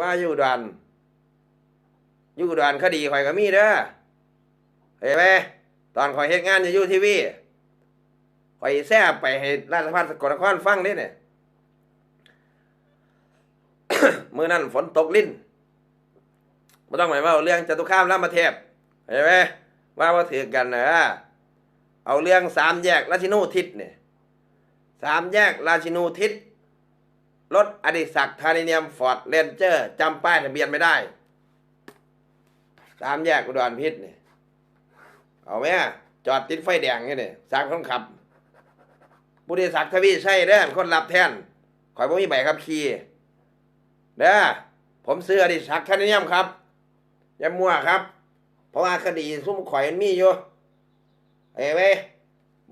ว่าอยู่ดอนอยู่ดอนคดีข่อยก็มีเด้อเห็นไหมตอนข่อยเฮ็ดงานอยู่ยูทีวีข่อยแซ่บไปให้ราชพัฒสกลนครฟังเด้เนี่ยมื้อนั้นฝนตกลิ้นไม่ต้องหมายว่าเรื่องจตุคามรามเทพเห็นไหมว่าว่าถือกันนะเอาเรื่องสามแยกราชินูทิศเนี่ยสามแยกราชินูทิศ รถอดิศักดิ์ธานิเนียมฟอร์ดเรนเจอร์จำป้ายทะเบียนไม่ได้สามแยกอุดรพิษเนี่ยเอาไหมจอดติดไฟแดงนี่เนี่ยสามคนขับบุริศักดิ์ทวีใช่เด้อคนรับแทนขอยบ่มีใบขับขี่เด้อผมซื้ออดิศักดิ์ธานิเนียมครับอย่ามั่วครับ เพราะว่าคดีซุ้มข่อยมันมีอยู่เอ้ยไหม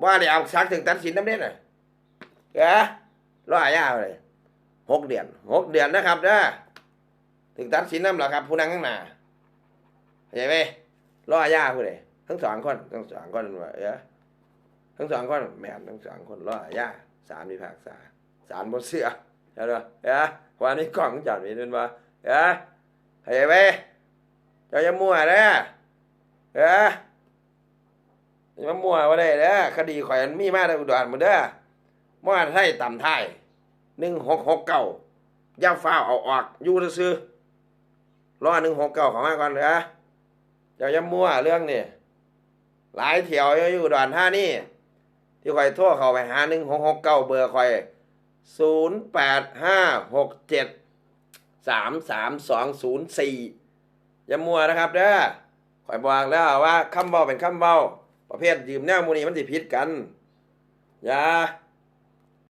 ว่าได้เอาซักถึงตัดสินน้ำเด่นน่ะเอ้รออาญาเลย หกเดือนหกเดือนนะครับเด้อถึงตัดสินน้ำหรอครับ ผู้นั่งข้างหน้าเข้าใจไหมรออาญาผู้ใดทั้งสองคนทั้งสองคนว่าเออทั้งสองคนแม่ทั้งสองคนรออาญาศาลพิพากษาศาลบ่เสือใช่ไหมเออความนี้กล่องจัดมีเป็นว่าเออเข้าใจไหมเจ้าอย่ามั่วเด้อเอออย่ามามั่วว่าได้เด้อคดีข่อยมันมีมาในอุดรหมดเด้อมั่วไทยต่ำไทย หนึ่งหกหกเก้าย่าฟ้าเอาออกอยู่ซื้อรอหนึ่งหกเก้าของมาก่อนเถอะเจ้าอย่ามั่วเรื่องนี่หลายเที่ยวอยู่ดอนท่านี่ที่คอยโทรเข้าไปหาหนึ่งหกหกเก้าเบอร์คอยศูนย์แปดห้าหกเจ็ดสามสามสองศูนย์สี่อย่ามั่วนะครับเด้อคอยบอกแล้วว่าคำเบาเป็นคำเบาประเภทยืมแนวมูนีมันสิผิดกันอย่า